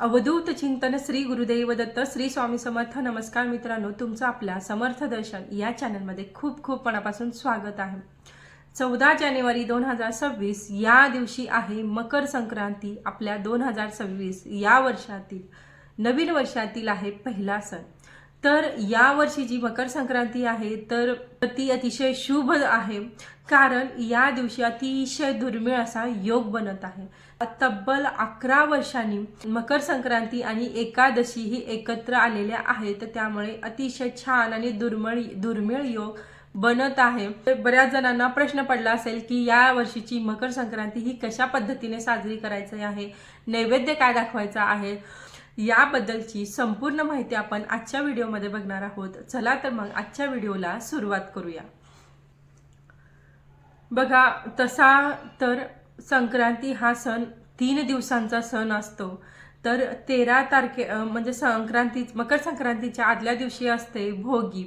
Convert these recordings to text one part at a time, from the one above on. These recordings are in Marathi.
अवधूत चिंतन श्री गुरुदेव दत्त श्री स्वामी समर्थ. नमस्कार मित्रांनो तुमचं आपल्या समर्थ दर्शन या चॅनलमध्ये खूप खूप मनापासून स्वागत आहे. चौदा जानेवारी दोन हजार सव्वीस या दिवशी आहे मकर संक्रांती. आपल्या दोन हजार सव्वीस या वर्षातील नवीन वर्षातील आहे पहिला सण. तर या वर्षी जी मकर संक्रांती आहे तर ती अतिशय शुभ आहे. कारण या दिवशी अतिशय दुर्मिळ असा योग बनत आहे. तब्बल अकरा वर्षांनी मकर संक्रांती आणि एकादशी ही एकत्र आलेल्या आहेत. त्यामुळे अतिशय छान आणि दुर्मिळ दुर्मिळ योग बनत आहे. बऱ्याच जणांना प्रश्न पडला असेल की या वर्षीची मकर संक्रांती ही कशा पद्धतीने साजरी करायची आहे? नैवेद्य काय दाखवायचा आहे? याबद्दलची संपूर्ण माहिती आपण आजच्या व्हिडिओमध्ये बघणार आहोत. चला तर मग आजच्या व्हिडिओला सुरुवात करूया. बघा तसा तर संक्रांती हा सण तीन दिवसांचा सण असतो. तर तेरा तारखे म्हणजे संक्रांती मकर संक्रांतीच्या आदल्या दिवशी असते भोगी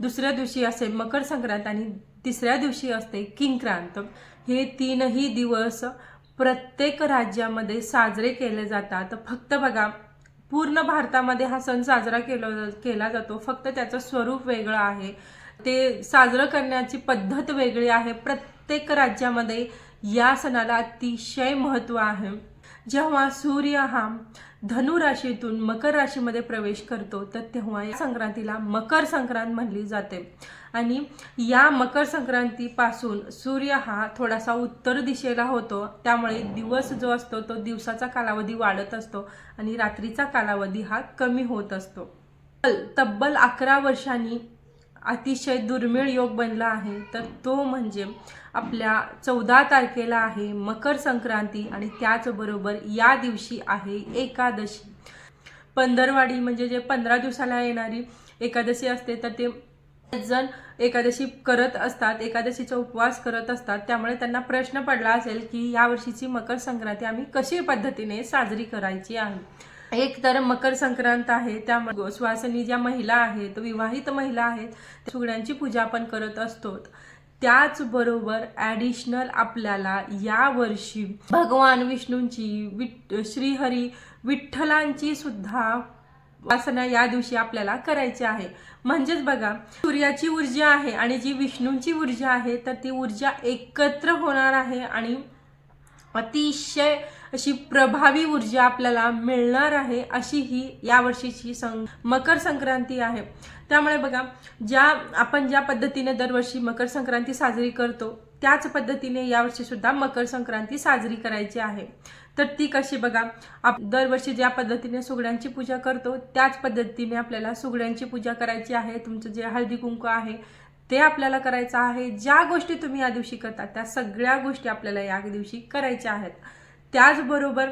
दुसऱ्या दिवशी असेल मकर संक्रांत आणि तिसऱ्या दिवशी असते किंक्रांत. हे तीनही दिवस प्रत्येक राज्यामध्ये साजरे केले जातात. फक्त बघा पूर्ण भारतामध्ये हा सण साजरा केला केला जातो. फक्त त्याचं स्वरूप वेगळं आहे. ते साजरं करण्याची पद्धत वेगळी आहे. प्रत्येक राज्यामध्ये या सणाला अतिशय महत्त्व आहे. जेव्हा सूर्य हा धनु राशीतून मकर राशीमध्ये प्रवेश करतो तर तेव्हा या संक्रांतीला मकर संक्रांत म्हणली जाते. आणि या मकर संक्रांतीपासून सूर्य हा थोडासा उत्तर दिशेला होतो. त्यामुळे दिवस जो असतो तो दिवसाचा कालावधी वाढत असतो आणि रात्रीचा कालावधी हा कमी होत असतो. तब्बल अकरा वर्षांनी अतिशय दुर्मिळ योग बनला आहे. तर तो म्हणजे आपल्या चौदा तारखेला आहे मकर संक्रांती आणि त्याचबरोबर या दिवशी आहे एकादशी. पंधरवाडी म्हणजे जे पंधरा दिवसाला येणारी एकादशी असते तर ते जण एकादशी करत असतात एकादशीचा उपवास करत असतात त्यामुळे त्यांना प्रश्न पडला असेल की या वर्षीची मकर संक्रांती आम्ही कशी पद्धतीने साजरी करायची आहे? एक तर मकर संक्रांत आहे त्या श्वासनी ज्या महिला आहेत विवाहित महिला आहेत सुगड्यांची पूजा आपण करत असतो. त्याचबरोबर ॲडिशनल आपल्याला या वर्षी भगवान विष्णूंची विठ श्रीहरी विठ्ठलांची सुद्धा उपासना या दिवशी आपल्याला करायची आहे. म्हणजेच बघा सूर्याची ऊर्जा आहे आणि जी विष्णूंची ऊर्जा आहे तर ती ऊर्जा एकत्र होणार आहे आणि अतिशय अशी प्रभावी ऊर्जा आपल्याला मिळणार आहे अशी ही यावर्षीची सं मकर संक्रांती आहे. त्यामुळे बघा ज्या आपण ज्या पद्धतीने दरवर्षी मकर संक्रांती साजरी करतो त्याच पद्धतीने यावर्षी सुद्धा मकर संक्रांती साजरी करायची आहे. तर ती कशी बघा आप दरवर्षी ज्या पद्धतीने सुगड्यांची पूजा करतो त्याच पद्धतीने आपल्याला सुगड्यांची पूजा करायची आहे. तुमचं जे हळदी कुंकू आहे ते आपल्याला करायचं आहे. ज्या गोष्टी तुम्ही या दिवशी करता त्या सगळ्या गोष्टी आपल्याला या दिवशी करायच्या आहेत. त्याचबरोबर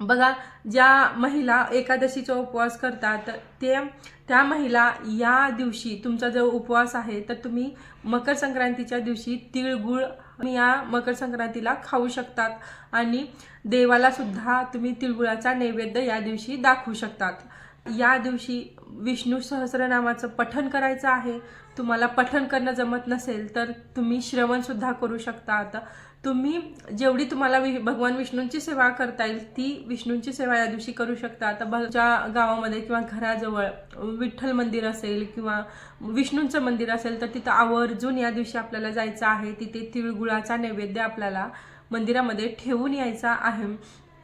बघा ज्या महिला एकादशीचा उपवास करतात ते त्या महिला या दिवशी तुमचा जो उपवास आहे तर तुम्ही मकर संक्रांतीच्या दिवशी तिळगुळ या मकर संक्रांतीला खाऊ शकतात आणि देवाला सुद्धा तुम्ही तिळगुळाचा नैवेद्य या दिवशी दाखवू शकतात. या दिवशी विष्णू सहस्रनामाचं पठण करायचं आहे. तुम्हाला पठण करणं जमत नसेल तर तुम्ही श्रवणसुद्धा करू शकतात. तुम्ही जेवढी तुम्हाला वि भगवान विष्णूंची सेवा करता येईल ती विष्णूंची सेवा या दिवशी करू शकता. आता भाच्या गावामध्ये किंवा घराजवळ विठ्ठल मंदिर असेल किंवा विष्णूंचं मंदिर असेल तर तिथं आवर्जून या दिवशी आपल्याला जायचं आहे. तिथे तिळगुळाचा नैवेद्य आपल्याला मंदिरामध्ये ठेवून यायचा आहे.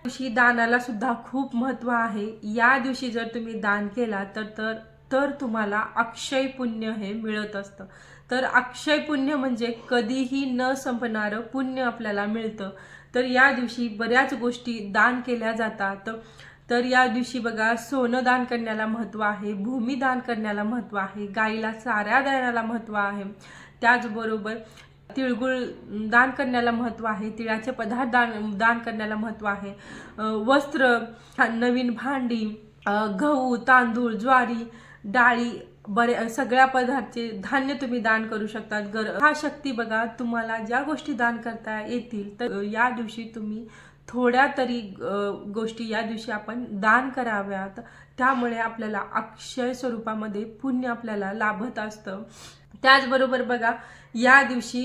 दिवशी दानाला सुद्धा खूप महत्त्व आहे. या दिवशी जर तुम्ही दान केला तर तर तर तुम्हाला अक्षय पुण्य हे मिळत असतं. तर अक्षय पुण्य म्हणजे कधीही न संपणारं पुण्य आपल्याला मिळतं. तर या दिवशी बऱ्याच गोष्टी दान केल्या जातात. तर या दिवशी बघा सोनं दान करण्याला महत्त्व आहे भूमी दान करण्याला महत्त्व आहे गाईला चाऱ्या देण्याला महत्त्व आहे. त्याचबरोबर तिळगुळ दान करण्याला महत्त्व आहे तिळाचे पदार्थ दान दान करण्याला महत्त्व आहे. वस्त्र नवीन भांडी गहू तांदूळ ज्वारी डाळी बरे सगळ्या पदार्थचे धान्य तुम्ही दान करू शकतात. गर हा शक्ती बघा तुम्हाला ज्या गोष्टी दान करता येतील तर या दिवशी तुम्ही थोड्या तरी गोष्टी या दिवशी आपण दान कराव्यात. त्यामुळे आपल्याला अक्षय स्वरूपामध्ये पुण्य आपल्याला लाभत असतं. त्याचबरोबर बघा या दिवशी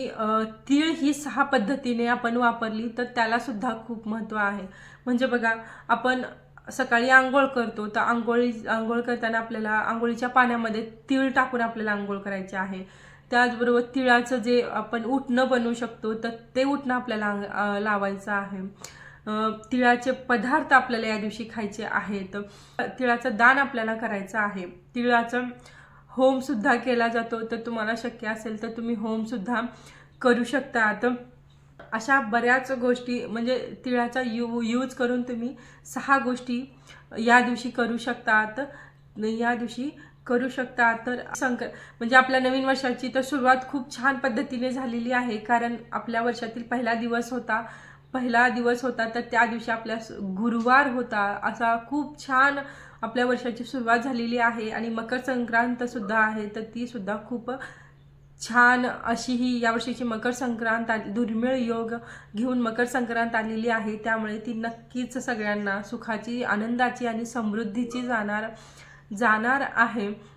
तीळ ही सहा पद्धतीने आपण वापरली तर त्याला सुद्धा खूप महत्त्व आहे. म्हणजे बघा आपण सकाळी आंघोळ करतो तर आंघोळी आंघोळ करताना आपल्याला आंघोळीच्या पाण्यामध्ये तीळ टाकून आपल्याला आंघोळ करायचे आहे. त्याचबरोबर तिळाचं जे आपण उठणं बनवू शकतो तर ते उठणं आपल्याला लावायचं आहे. तिळाचे पदार्थ आपल्याला या दिवशी खायचे आहेत. तिळाचं दान आपल्याला करायचं आहे. तिळाचं होमसुद्धा केला जातो तर तुम्हाला शक्य असेल तर तुम्ही होमसुद्धा करू शकता तर अशा बऱ्याच गोष्टी म्हणजे तिळाचा यू यूज करून तुम्ही सहा गोष्टी या दिवशी करू शकतात. या दिवशी करू शकता तर संक म्हणजे आपल्या नवीन वर्षाची तर सुरुवात खूप छान पद्धतीने झालेली आहे. कारण आपल्या वर्षातील पहिला दिवस होता. पहिला दिवस होता तर त्या दिवशी आपल्या गुरुवार होता. असा खूप छान आपल्या वर्षाची सुरुवात झालेली आहे. आणि मकर संक्रांत सुद्धा आहे. तर ती सुद्धा खूप छान अशी ही यावर्षीची मकर संक्रांत आली दुर्मिळ योग घेऊन मकर संक्रांत आलेली आहे. त्यामुळे ती नक्कीच सगळ्यांना सुखाची आनंदाची आणि समृद्धीची जाणार जाणार आहे.